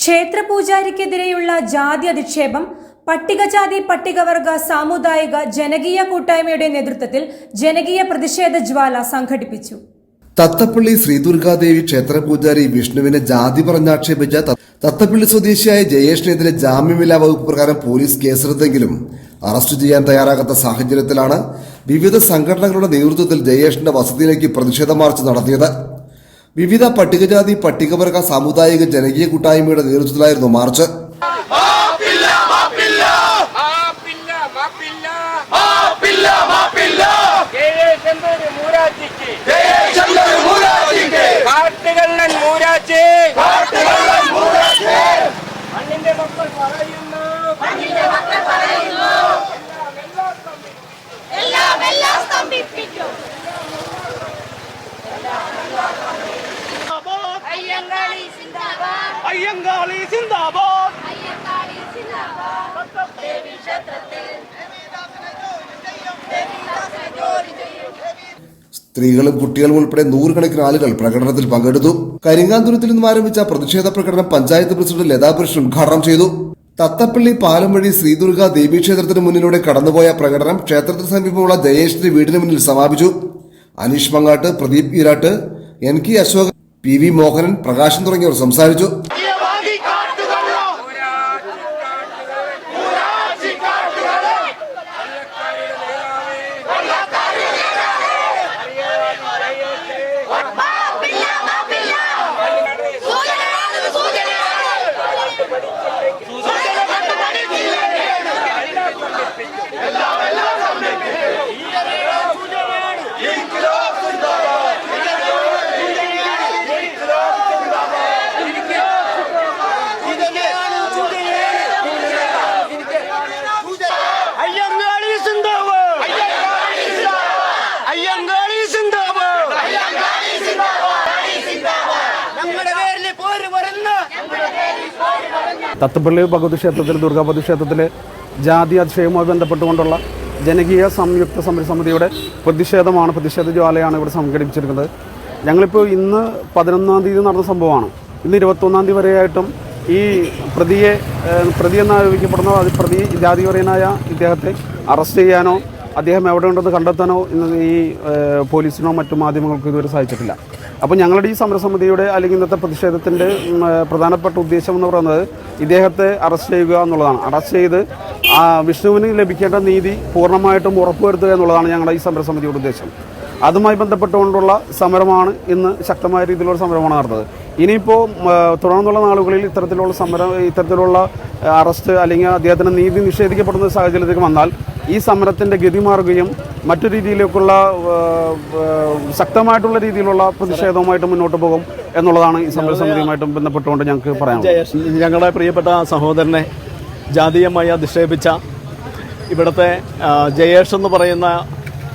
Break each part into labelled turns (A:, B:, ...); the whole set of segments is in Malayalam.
A: ക്ഷേത്ര പൂജാരിക്കെതിരെയുള്ള ജാതി അധിക്ഷേപം പട്ടികജാതി പട്ടികവർഗ സാമുദായിക ജനകീയ കൂട്ടായ്മയുടെ നേതൃത്വത്തിൽ ജനകീയ പ്രതിഷേധ ജ്വാല സംഘടിപ്പിച്ചു
B: തത്തപ്പള്ളി ശ്രീദുർഗാദേവി പൂജാരി വിഷ്ണുവിനെ ജാതി പറഞ്ഞാക്ഷേപിച്ച തത്തപ്പള്ളി സ്വദേശിയായ ജയേഷിനെതിരെ ജാമ്യമില്ലാ വകുപ്പ് പ്രകാരം പോലീസ് കേസെടുത്തെങ്കിലും അറസ്റ്റ് ചെയ്യാൻ തയ്യാറാകാത്ത സാഹചര്യത്തിലാണ് വിവിധ സംഘടനകളുടെ നേതൃത്വത്തിൽ ജയേഷിന്റെ വസതിയിലേക്ക് പ്രതിഷേധ മാർച്ച് നടത്തിയത് വിവിധ പട്ടികജാതി പട്ടികവർഗ സാമുദായിക ജനകീയ കൂട്ടായ്മയുടെ നേതൃത്വത്തിലായിരുന്നു മാർച്ച്
C: ജയ
D: അയ്യങ്കാളി സിന്ദാബാദ്
B: സ്ത്രീകളും കുട്ടികളും ഉൾപ്പെടെ നൂറുകണക്കിന് ആളുകൾ പ്രകടനത്തിൽ പങ്കെടുത്തു കരിങ്ങാന്തുരത്തിൽ നിന്നും ആരംഭിച്ച പ്രതിഷേധ പ്രകടനം പഞ്ചായത്ത് പ്രസിഡന്റ് ലതാകൃഷ്ണൻ ഉദ്ഘാടനം ചെയ്തു തത്തപ്പള്ളി പാലം വഴി ശ്രീദുർഗ ദേവീക്ഷേത്രത്തിന് മുന്നിലൂടെ കടന്നുപോയ പ്രകടനം ക്ഷേത്രത്തിന് സമീപമുള്ള ജയേഷിന്റെ വീടിന് മുന്നിൽ സമാപിച്ചു Aneesh Mangattu Pradeep Eerattu N K Ashokan P V Mohanan Prakashan തുടങ്ങിയവർ സംസാരിച്ചു
E: തത്തപ്പള്ളി ഭഗവതി ക്ഷേത്രത്തിൽ ദുർഗാപതി ക്ഷേത്രത്തിൽ ജാതി അതിശയവുമായി ബന്ധപ്പെട്ടുകൊണ്ടുള്ള ജനകീയ സംയുക്ത സമര സമിതിയുടെ പ്രതിഷേധമാണ് പ്രതിഷേധ ജ്വാലയാണ് ഇവിടെ സംഘടിപ്പിച്ചിരിക്കുന്നത് ഞങ്ങളിപ്പോൾ ഇന്ന് പതിനൊന്നാം തീയതി നടന്ന സംഭവമാണ് ഇന്ന് ഇരുപത്തൊന്നാം തീയതി വരെയായിട്ടും ഈ പ്രതിയെ പ്രതി എന്നാരോപിക്കപ്പെടുന്ന അത് പ്രതി ജാതിപരനായ ഇദ്ദേഹത്തെ അറസ്റ്റ് ചെയ്യാനോ അദ്ദേഹം എവിടെ ഉണ്ടെന്ന് കണ്ടെത്താനോ ഇന്ന് ഈ പോലീസിനോ മറ്റു മാധ്യമങ്ങൾക്കോ ഇതുവരെ സാധിച്ചിട്ടില്ല അപ്പോൾ ഞങ്ങളുടെ ഈ സമരസമിതിയുടെ അല്ലെങ്കിൽ ഇന്നത്തെ പ്രതിഷേധത്തിൻ്റെ പ്രധാനപ്പെട്ട ഉദ്ദേശം എന്ന് പറയുന്നത് ഇദ്ദേഹത്തെ അറസ്റ്റ് ചെയ്യുക എന്നുള്ളതാണ് അറസ്റ്റ് ചെയ്ത് വിഷ്ണുവിന് ലഭിക്കേണ്ട നീതി പൂർണ്ണമായിട്ടും ഉറപ്പുവരുത്തുക എന്നുള്ളതാണ് ഞങ്ങളുടെ ഈ സമരസമിതിയുടെ ഉദ്ദേശം അതുമായി ബന്ധപ്പെട്ടുകൊണ്ടുള്ള സമരമാണ് ഇന്ന് ശക്തമായ രീതിയിലുള്ള സമരമാണ് നടന്നത് ഇനിയിപ്പോൾ തുടർന്നുള്ള നാളുകളിൽ ഇത്തരത്തിലുള്ള സമരം ഇത്തരത്തിലുള്ള അറസ്റ്റ് അല്ലെങ്കിൽ അദ്ദേഹത്തിന് നീതി നിഷേധിക്കപ്പെടുന്ന സാഹചര്യത്തിലേക്ക് വന്നാൽ ഈ സമരത്തിൻ്റെ ഗതി മാറുകയും മറ്റു രീതിയിലേക്കുള്ള ശക്തമായിട്ടുള്ള രീതിയിലുള്ള പ്രതിഷേധവുമായിട്ട് മുന്നോട്ട് പോകും എന്നുള്ളതാണ് ഈ സമിതിയുമായിട്ടും ബന്ധപ്പെട്ടുകൊണ്ട് ഞങ്ങൾക്ക് പറയാം
F: ഞങ്ങളുടെ പ്രിയപ്പെട്ട സഹോദരനെ ജാതീയമായി അധിക്ഷേപിച്ച ഇവിടുത്തെ ജയേഷ് എന്ന് പറയുന്ന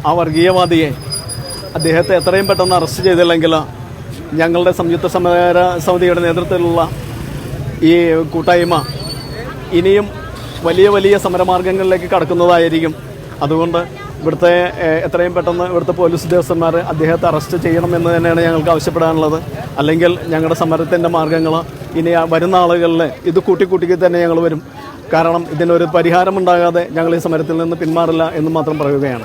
F: ആ വർഗീയവാദിയെ അദ്ദേഹത്തെ എത്രയും പെട്ടെന്ന് അറസ്റ്റ് ചെയ്തില്ലെങ്കിൽ ഞങ്ങളുടെ സംയുക്ത സമര സമിതിയുടെ നേതൃത്വത്തിലുള്ള ഈ കൂട്ടായ്മ ഇനിയും വലിയ വലിയ സമരമാർഗങ്ങളിലേക്ക് കടക്കുന്നതായിരിക്കും അതുകൊണ്ട് ഇവിടുത്തെ എത്രയും പെട്ടെന്ന് ഇവിടുത്തെ പോലീസ് ഉദ്യോഗസ്ഥന്മാർ അദ്ദേഹത്തെ അറസ്റ്റ് ചെയ്യണം എന്ന് തന്നെയാണ് ഞങ്ങൾക്ക് ആവശ്യപ്പെടാനുള്ളത് അല്ലെങ്കിൽ ഞങ്ങളുടെ സമരത്തിൻ്റെ മാർഗങ്ങൾ ഇനി വരുന്ന ആളുകളിൽ ഇത് കൂട്ടിക്കൂട്ടിക്ക് തന്നെ ഞങ്ങൾ വരും കാരണം ഇതിനൊരു പരിഹാരമുണ്ടാകാതെ ഞങ്ങൾ ഈ സമരത്തിൽ നിന്ന് പിന്മാറില്ല എന്ന് മാത്രം പറയുകയാണ്